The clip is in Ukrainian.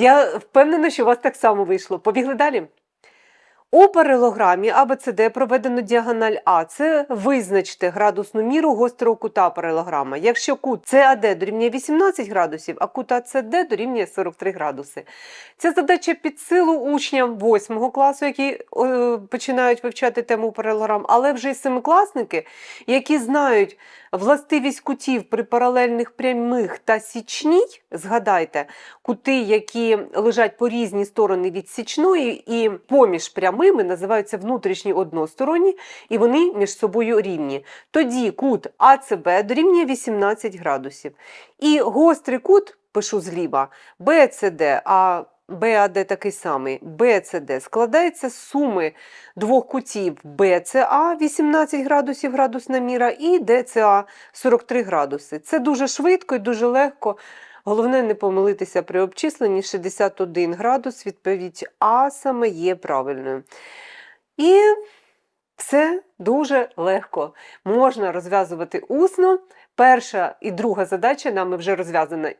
Я впевнена, що у вас так само вийшло. Побігли далі. У паралограмі АБЦД проведено діагональ А. Це визначте градусну міру гострого кута паралограма. Якщо кут САД дорівнює 18 градусів, а кут АЦД дорівнює 43 градуси. Ця задача під силу учням 8 класу, які е, починають вивчати тему паралограм, але вже й семикласники, які знають властивість кутів при паралельних прямих та січній, згадайте, кути, які лежать по різні сторони від січної і поміж прямими називаються внутрішні односторонні, і вони між собою рівні. Тоді кут АЦБ дорівнює 18 градусів. І гострий кут, пишу зліва, БЦД, а БАД такий самий, БЦД складається з суми двох кутів БЦА 18 градусів градусна міра і ДЦА 43 градуси. Це дуже швидко і дуже легко. Головне не помилитися при обчисленні 61 градус, відповідь А саме є правильною. І все дуже легко. Можна розв'язувати усно. Перша і друга задача нами вже розв'язана